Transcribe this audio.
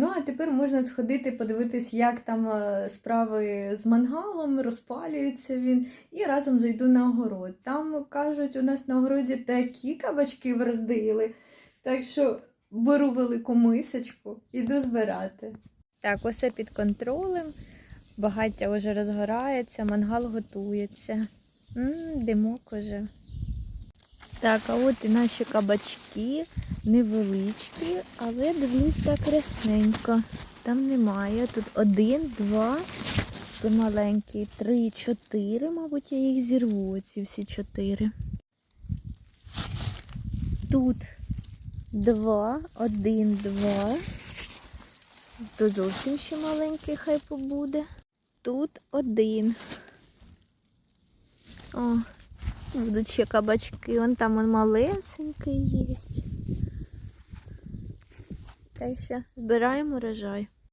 Ну, а тепер можна сходити, подивитись, як там е, справи з мангалом, розпалюється він, і разом зайду на огород. Там кажуть, у нас на огороді такі кабачки вродили. Так що беру велику мисочку, іду збирати. Так, усе під контролем. Багаття вже розгорається, мангал готується. М, димок уже. Так, а от і наші кабачки невеличкі, але дивлюсь так рясненько. Там немає. Тут один, два, це маленький, три, чотири, мабуть, я їх зірву, ці всі чотири. Тут два, один, два. То зовсім ще маленький хай побуде. Тут один. О, будуть ще кабачки. Вон там он малесенький є. Так що збираємо урожай.